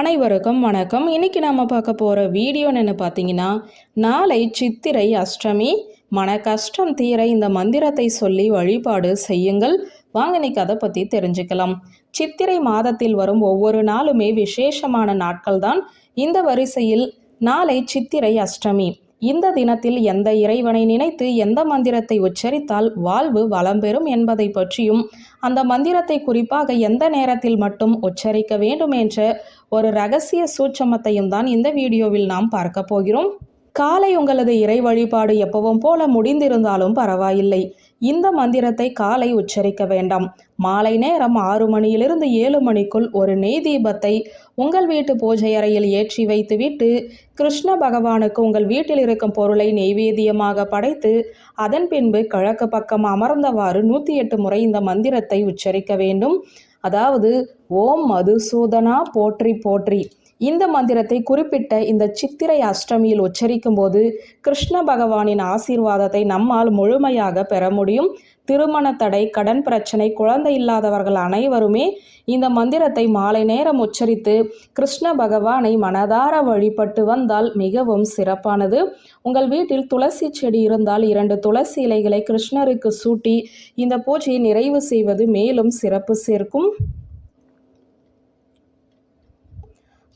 அனைவருக்கும் வணக்கம். இன்னைக்கு நாம பார்க்க போகிற வீடியோ என்ன பார்த்தீங்கன்னா நாளை சித்திரை அஷ்டமி. மன கஷ்டம் தீர இந்த மந்திரத்தை சொல்லி வழிபாடு செய்யுங்கள். வாங்க இன்னைக்கு அதை பற்றி தெரிஞ்சுக்கலாம். சித்திரை மாதத்தில் வரும் ஒவ்வொரு நாளுமே விசேஷமான நாட்கள் தான் இந்த வரிசையில் நாளை சித்திரை அஷ்டமி. இந்த தினத்தில் எந்த இறைவனை நினைத்து எந்த மந்திரத்தை உச்சரித்தால் வாழ்வு வளம் பெறும் என்பதை பற்றியும் அந்த மந்திரத்தை குறிப்பாக எந்த நேரத்தில் மட்டும் உச்சரிக்க வேண்டும் என்ற ஒரு ரகசிய சூட்சமத்தையும் தான் இந்த வீடியோவில் நாம் பார்க்க போகிறோம். காலை உங்களது இறை வழிபாடு எப்பவும் போல முடிந்திருந்தாலும் பரவாயில்லை. இந்த மந்திரத்தை காலை உச்சரிக்க வேண்டாம். மாலை நேரம் ஆறு மணியிலிருந்து ஏழு மணிக்குள் ஒரு நெய் தீபத்தை உங்கள் வீட்டு பூஜை அறையில் ஏற்றி வைத்துவிட்டு கிருஷ்ண பகவானுக்கு உங்கள் வீட்டில் இருக்கும் பொருளை நெய்வேதியமாக படைத்து அதன் பின்பு கிழக்கு பக்கம் அமர்ந்தவாறு நூற்றி எட்டு முறை இந்த மந்திரத்தை உச்சரிக்க வேண்டும். அதாவது ஓம் மதுசூதனா போற்றி போற்றி. இந்த மந்திரத்தை குறிப்பிட்ட இந்த சித்திரை அஷ்டமியில் உச்சரிக்கும் போது கிருஷ்ண பகவானின் ஆசீர்வாதத்தை நம்மால் முழுமையாக பெற முடியும். திருமண தடை கடன் பிரச்சனை குழந்தை இல்லாதவர்கள் அனைவருமே இந்த மந்திரத்தை மாலை நேரம் உச்சரித்து கிருஷ்ண பகவானை மனதார வழிபட்டு வந்தால் மிகவும் சிறப்பானது. உங்கள் வீட்டில் துளசி செடி இருந்தால் இரண்டு துளசி இலைகளை கிருஷ்ணருக்கு சூட்டி இந்த பூஜையை நிறைவு செய்வது மேலும் சிறப்பு சேர்க்கும்.